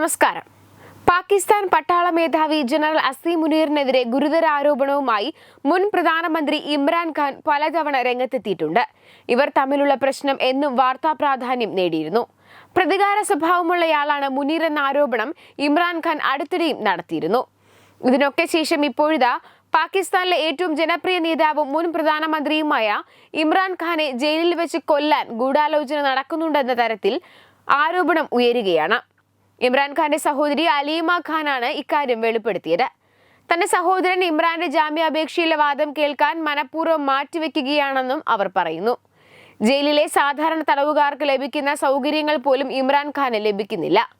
നമസ്കാരം. പാകിസ്ഥാൻ പട്ടാള മേധാവി ജനറൽ അസീം മുനീറിനെതിരെ ഗുരുതര ആരോപണവുമായി മുൻ പ്രധാനമന്ത്രി ഇമ്രാൻഖാൻ പലതവണ രംഗത്തെത്തിയിട്ടുണ്ട്. ഇവർ തമ്മിലുള്ള പ്രശ്നം എന്നും വാർത്താ പ്രാധാന്യം നേടിയിരുന്നു. പ്രതികാര സ്വഭാവമുള്ളയാളാണ് മുനീർ എന്ന ആരോപണം ഇമ്രാൻഖാൻ അടുത്തിടെയും നടത്തിയിരുന്നു. ഇതിനൊക്കെ ശേഷം ഇപ്പോഴിതാ പാകിസ്ഥാനിലെ ഏറ്റവും ജനപ്രിയ നേതാവും മുൻ പ്രധാനമന്ത്രിയുമായ ഇമ്രാൻഖാനെ ജയിലിൽ വെച്ച് കൊല്ലാൻ ഗൂഢാലോചന നടക്കുന്നുണ്ടെന്ന തരത്തിൽ ആരോപണം ഉയരുകയാണ്. ഇമ്രാൻഖാന്റെ സഹോദരി അലീമ ഖാനാണ് ഇക്കാര്യം വെളിപ്പെടുത്തിയത്. തന്റെ സഹോദരൻ ഇമ്രാന്റെ ജാമ്യാപേക്ഷയിലെ വാദം കേൾക്കാൻ മനഃപൂർവം മാറ്റിവെക്കുകയാണെന്നും അവർ പറയുന്നു. ജയിലിലെ സാധാരണ തടവുകാർക്ക് ലഭിക്കുന്ന സൗകര്യങ്ങൾ പോലും ഇമ്രാൻഖാന് ലഭിക്കുന്നില്ല.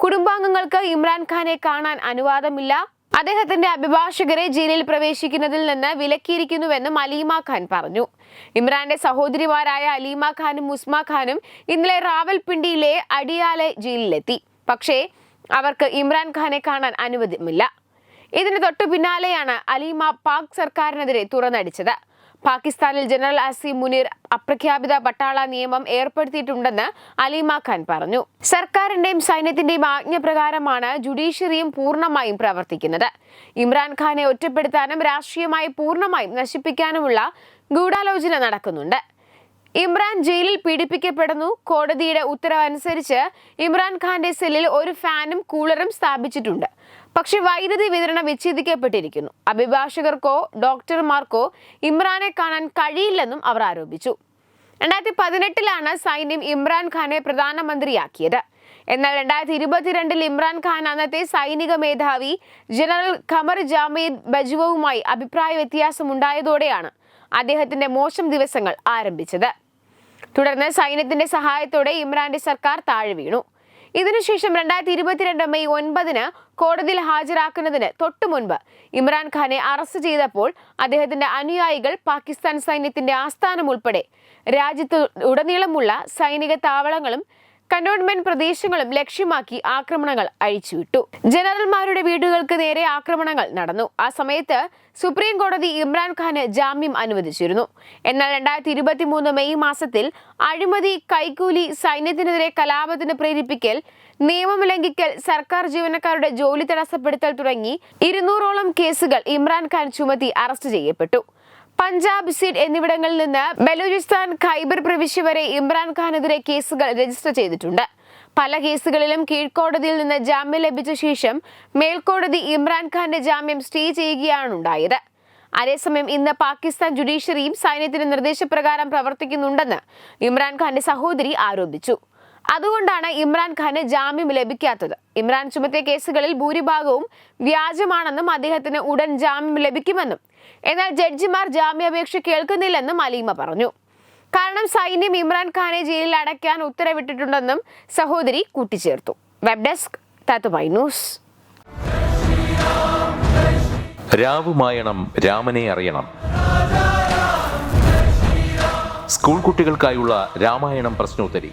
കുടുംബാംഗങ്ങൾക്ക് ഇമ്രാൻഖാനെ കാണാൻ അനുവാദമില്ല. അദ്ദേഹത്തിന്റെ അഭിഭാഷകരെ ജയിലിൽ പ്രവേശിക്കുന്നതിൽ നിന്ന് വിലക്കിയിരിക്കുന്നുവെന്നും അലീമ ഖാൻ പറഞ്ഞു. ഇമ്രാന്റെ സഹോദരിമാരായ അലീമ ഖാനും മുസ്മ ഖാനും ഇന്നലെ റാവൽപിണ്ടിയിലെ അടിയാലെ ജയിലിലെത്തി. പക്ഷേ അവർക്ക് ഇമ്രാൻഖാനെ കാണാൻ അനുവദിമില്ല ഇതിന് തൊട്ടു പിന്നാലെയാണ് അലീമ പാക് സർക്കാരിനെതിരെ തുറന്നടിച്ചത്. പാകിസ്ഥാനിൽ ജനറൽ അസീം മുനീർ അപ്രഖ്യാപിത പട്ടാള നിയമം ഏർപ്പെടുത്തിയിട്ടുണ്ടെന്ന് അലീമ ഖാൻ പറഞ്ഞു. സർക്കാരിന്റെയും സൈന്യത്തിന്റെയും ആജ്ഞപ്രകാരമാണ് ജുഡീഷ്യറിയും പൂർണമായും പ്രവർത്തിക്കുന്നത്. ഇമ്രാൻഖാനെ ഒറ്റപ്പെടുത്താനും രാഷ്ട്രീയമായി പൂർണമായും നശിപ്പിക്കാനുമുള്ള ഗൂഢാലോചന നടക്കുന്നുണ്ട്. ഇമ്രാൻ ജയിലിൽ പീഡിപ്പിക്കപ്പെടുന്നു. കോടതിയുടെ ഉത്തരവനുസരിച്ച് ഇമ്രാൻഖാന്റെ സെല്ലിൽ ഒരു ഫാനും കൂളറും സ്ഥാപിച്ചിട്ടുണ്ട്. പക്ഷെ വൈദ്യുതി വിതരണം വിച്ഛേദിക്കപ്പെട്ടിരിക്കുന്നു. അഭിഭാഷകർക്കോ ഡോക്ടർമാർക്കോ ഇമ്രാനെ കാണാൻ കഴിയില്ലെന്നും അവർ ആരോപിച്ചു. രണ്ടായിരത്തി പതിനെട്ടിലാണ് സൈന്യം ഇമ്രാൻഖാനെ പ്രധാനമന്ത്രിയാക്കിയത്. എന്നാൽ രണ്ടായിരത്തി ഇരുപത്തിരണ്ടിൽ ഇമ്രാൻഖാൻ അന്നത്തെ സൈനിക മേധാവി ജനറൽ ഖമർ ജാമീദ് ബജുവുമായി അഭിപ്രായ വ്യത്യാസമുണ്ടായതോടെയാണ് അദ്ദേഹത്തിന്റെ മോശം ദിവസങ്ങൾ ആരംഭിച്ചത്. തുടർന്ന് സൈന്യത്തിന്റെ സഹായത്തോടെ ഇമ്രാന്റെ സർക്കാർ താഴെ വീണു. ഇതിനുശേഷം രണ്ടായിരത്തി ഇരുപത്തിരണ്ട് മെയ് ഒൻപതിന് കോടതിയിൽ ഹാജരാക്കുന്നതിന് തൊട്ടു മുൻപ് ഇമ്രാൻഖാനെ അറസ്റ്റ് ചെയ്തപ്പോൾ അദ്ദേഹത്തിന്റെ അനുയായികൾ പാകിസ്ഥാൻ സൈന്യത്തിന്റെ ആസ്ഥാനം ഉൾപ്പെടെ രാജ്യത്ത് ഉടനീളമുള്ള സൈനിക താവളങ്ങളും കന്റോൺമെന്റ് പ്രദേശങ്ങളും ലക്ഷ്യമാക്കി ആക്രമണങ്ങൾ അഴിച്ചുവിട്ടു. ജനറൽമാരുടെ വീടുകൾക്ക് നേരെ ആക്രമണങ്ങൾ നടന്നു. ആ സമയത്ത് സുപ്രീം കോടതി ഇമ്രാൻഖാന് ജാമ്യം അനുവദിച്ചിരുന്നു. എന്നാൽ രണ്ടായിരത്തി ഇരുപത്തി മൂന്ന് മെയ് മാസത്തിൽ അഴിമതി കൈക്കൂലി സൈന്യത്തിനെതിരെ കലാപത്തിന് പ്രേരിപ്പിക്കൽ നിയമം ലംഘിക്കൽ സർക്കാർ ജീവനക്കാരുടെ ജോലി തടസ്സപ്പെടുത്തൽ തുടങ്ങി ഇരുന്നൂറോളം കേസുകൾ ഇമ്രാൻഖാൻ ചുമത്തി അറസ്റ്റ് ചെയ്യപ്പെട്ടു. പഞ്ചാബ് സീറ്റ് എന്നിവിടങ്ങളിൽ നിന്ന് ബലൂചിസ്ഥാൻ ഖൈബർ പ്രവിശ്യ വരെ ഇമ്രാൻഖാനെതിരെ കേസുകൾ രജിസ്റ്റർ ചെയ്തിട്ടുണ്ട്. പല കേസുകളിലും കീഴ്ക്കോടതിയിൽ നിന്ന് ജാമ്യം ലഭിച്ച ശേഷം മേൽക്കോടതി ഇമ്രാൻഖാന്റെ ജാമ്യം സ്റ്റേ ചെയ്യുകയാണ് ഉണ്ടായത് അതേസമയം ഇന്ന് പാകിസ്ഥാൻ ജുഡീഷ്യറിയും സൈന്യത്തിന്റെ നിർദ്ദേശപ്രകാരം പ്രവർത്തിക്കുന്നുണ്ടെന്ന് ഇമ്രാൻഖാന്റെ സഹോദരി ആരോപിച്ചു. അതുകൊണ്ടാണ് ഇമ്രാൻഖാന് ജാമ്യം ലഭിക്കാത്തത്. ഇമ്രാൻ ചുമത്തിയ കേസുകളിൽ ഭൂരിഭാഗവും വ്യാജമാണെന്നും അദ്ദേഹത്തിന് ഉടൻ ജാമ്യം ലഭിക്കുമെന്നും. എന്നാൽ ജഡ്ജിമാർ ജാമ്യാപേക്ഷ കേൾക്കുന്നില്ലെന്നും അലീമ പറഞ്ഞു. കാരണം സൈന്യം ഇമ്രാൻഖാനെ ജയിലിൽ അടയ്ക്കാൻ ഉത്തരവിട്ടിട്ടുണ്ടെന്നും സഹോദരി കൂട്ടിച്ചേർത്തു. വെബ് ഡെസ്ക് ന്യൂസ് രാവുമായണം രാമനെ അറിയണം. സ്കൂൾ കുട്ടികൾക്കായുള്ള രാമായണം പ്രശ്നോത്തരി.